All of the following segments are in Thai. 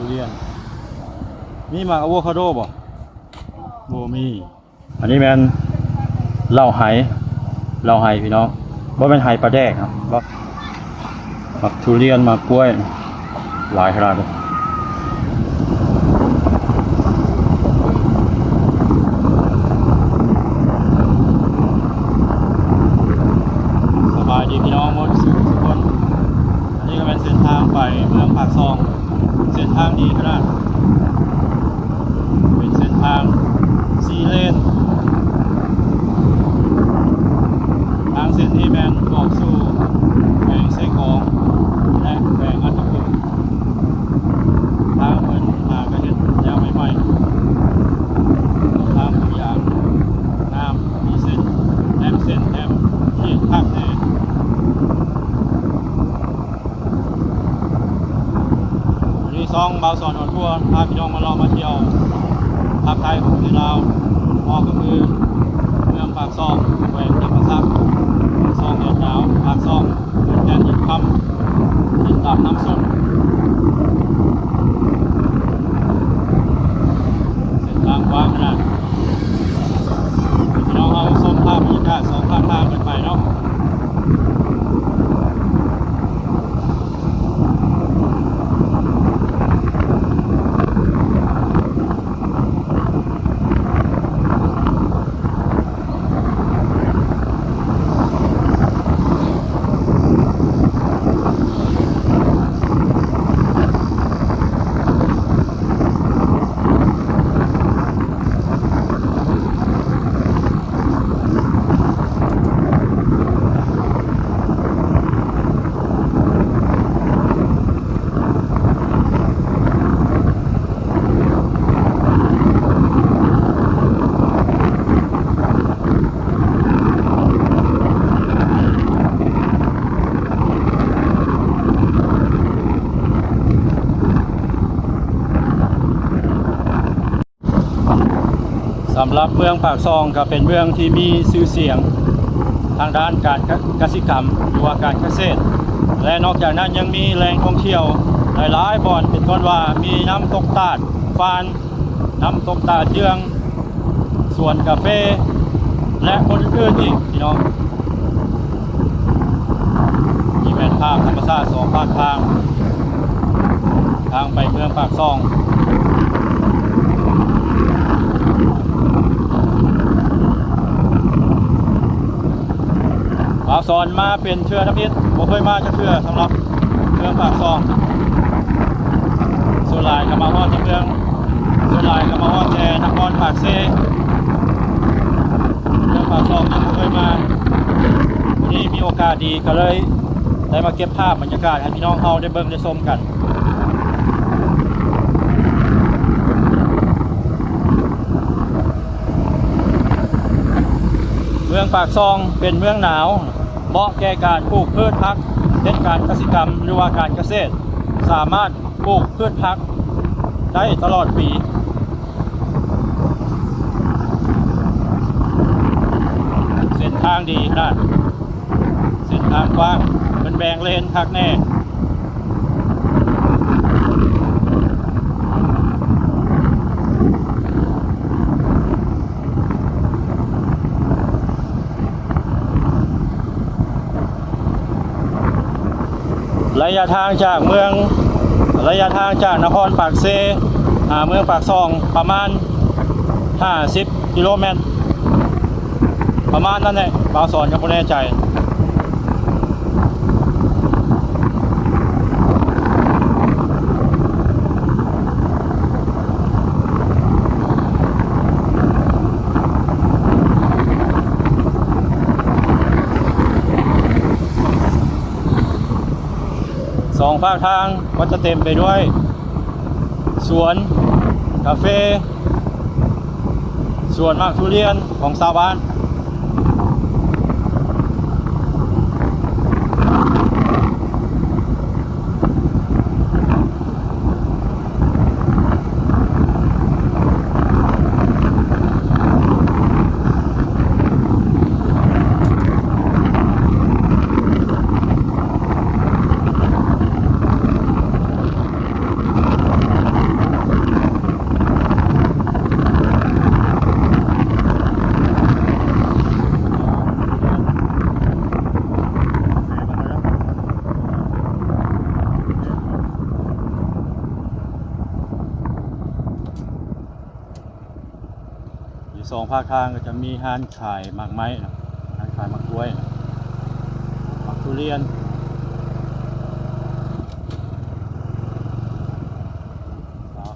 ทุเรียน มีหมากอะโวคาโดบ่โบมี อันนี้แมนเหล้าไหเหล้าไหพี่น้องว่าเป็นไหปลาแดกครับหมักทุเรียนหมากกล้วย หลายขนาดเลยสบายดีพี่น้องหมดสุขทุกคน อันนี้ก็เป็นเส้นทางไปเมืองปากซอง ทางดีครับด เป็นเส้นทางซีเลน ทางเส้นนี้แมนออกสู่แขวงไซกอง และแขวงอัตตปือทางเป็นหากระเห็ดยาวใหม่ๆทางผู้ยางน้ำมีเส้นแนมเส้นแนมขีดภาคแน่วันนี้ซองัวพาพี่น้องมาลองมาเที่ยวภาคไทยของที่เราวมอก็คือเมืองปากซองแหวนจำปาสักซองแดดหนาวปากซองเป็นแกนหินคำหินตับน้ำส้มเส้นทางกว้างขนาดพี่น้องเอาส้มภาพบรรยากาศสองข้างทางกันไปเนาะ สำหรับเมืองปากซองก็เป็นเมืองที่มีชื่อเสียงทางด้านการเกษตรกรรมหรือว่าการเกษตร และนอกจากนั้นยังมีแหล่งท่องเที่ยวหลายๆบ่อนเป็นต้นว่ามีน้ำตกตาดฟาน น้ำตกตาดเยืองสวนกาแฟและคนอื่นอีกพี่น้องมีแผนภาพธรรมชาติสองภาคทาง ทางไปเมืองปากซอง กซอนมาเป็นเชื่อน้ำอิดผมเคยมาจะเชื่อสำหรับเมืองปากซองส่วนลายก็มาฮอดที่เมืองส่วนลายก็มาฮอดแต่นครปากเซเมืองปากซองยังบ่เคยมาวันนี้มีโอกาสดีก็เลยได้มาเก็บภาพบรรยากาศให้พี่น้องเขาได้เบิ่งได้ชมกันเมืองปากซองเป็นเมืองหนาว เหมาะแก่การปลูกพืชพักเช่นการเกษตรกรรมหรือว่าการเกษตร สามารถปลูกพืชพักได้ตลอดปีเส้นทางดีนะเส้นทางกว้างเป็นแบ่งเลนพักแน่ ระยะทางจากเมืองระยะทางจากนครปากเซหาเมืองปากซองประมาณ 50 กิโลเมตร ประมาณนั้นแหละบาวสอนก็ไม่แน่ใจ ข้างทางก็จะเต็มไปด้วย สวนคาเฟ่สวนมากทุเรียนของชาวบ้าน สองภาคทางก็จะมีห้านขายหมากไม้นะห้านขายหมากกล้วยนะหมากทุเรียน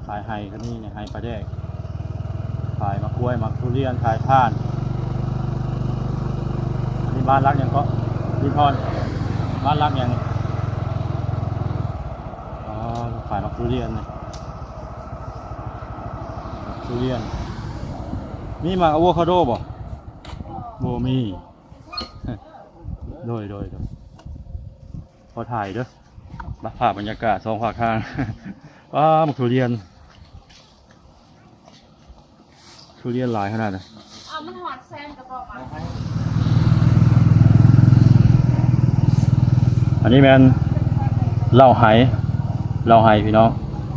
ขายไฮก็นี่เนี่ยไฮปลาแดกขายมากล้วยหมากทุเรียนขายท่านอันนี้บ้านรักยังก็ดินพรบ้านรักยังอ๋อขายมากทุเรียนเลยทุเรียน มีหมากอะโวคาโดบ่โบมี โดยโดยโดยพอถ่ายเด้อบัภาพบรรยากาศสองภาคข้างว้าหมากทุเรียน ทุเรียนหลายขนาดนะเอามันหอดแซมกระบอกมาอันนี้แมนเหล้าไหเหล้าไหพี่น้อง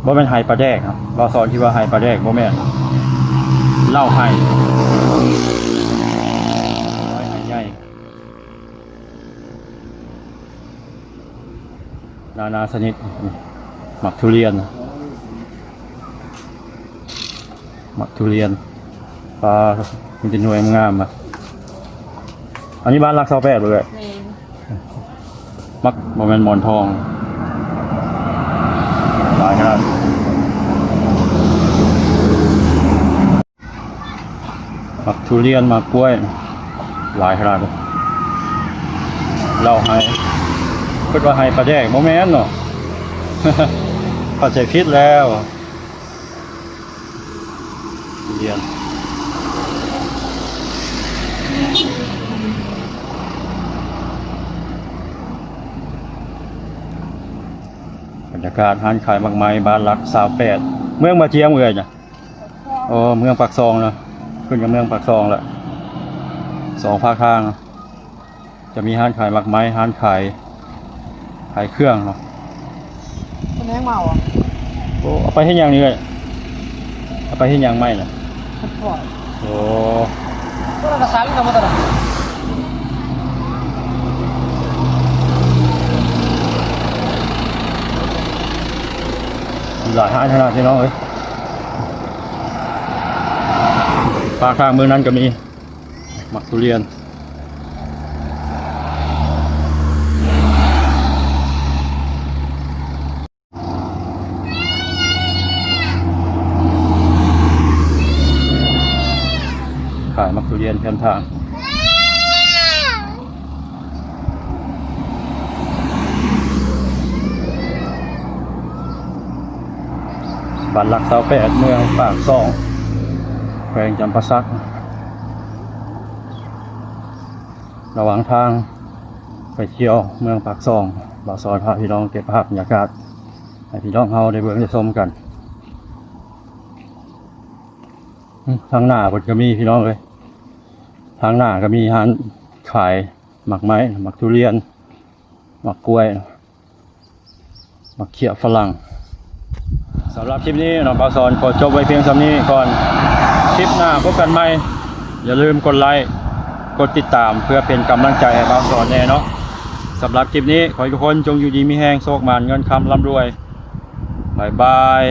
บ่แม่นไหปลาแดกครับบ่สอนที่ว่าไหปลาแดกบ่แม่น เหล้าไหไหใหญ่นานาชนิดหมักทุเรียน หมักทุเรียนปลามันจะหน่วยงามๆอะอันนี้บ้านรักเสาแปดเลยเมนมักโมเมนหมอนทองหลายขนาด มักทุเรียนมากล้วย หลายขนาดเลยเราให้คิดว่าให้ปลาแดกโมแมนเนาะเข้าใจผิดแล้วทุเรียนบรรยากาศห้านขายมากมายบ้านรักสาวแปด เมืองมาเจียงเลยจ้ะโอ้เมืองปากซองนะ ขึ้นกับเมืองปากซองแหละสองภาคข้างนะจะมีห้านขายมากไม้ห้านขายขายเครื่องเนาะมันแห้งเมาอะโอ้เอาไปให้ยังนี่เลยเอาไปให้ยังไม่น่ะมันฝอยโอ้ก็เราจะซ้ำกันมาตลอดมีหลายห้านขนาดพี่น้องเอ้ย ภาคข้างเมืองนั้นก็มีหมักทุเรียน ขายมักทุเรียนแคมทางบ้านหลักเสาแปดเมืองปากซอง วงจำปาสัก ระหว่างทางไปเที่ยวเมืองปากซองบ่าวซอยพาพี่น้องเก็บภาพบรรยากาศ ให้พี่น้องเฮาได้เบิ่งได้ชมกัน ทางหน้าเพิ่นก็มีพี่น้องเลย ทางหน้าก็มีร้านขายหมักไม้หมักทุเรียนหมักกล้วยหมักเขียฝรั่งสำหรับคลิปนี้น้องปาวสอนขอจบไว้เพียงสำนี้ก่อน คลิปหน้าพบกันใหม่ อย่าลืมกดไลค์ กดติดตามเพื่อเป็นกำลังใจให้ปาสอนแน่เนาะสำหรับคลิปนี้ ขอให้ทุกคนจงอยู่ดีมีแห้งโชคมันเงินคำร่ำรวยบายบาย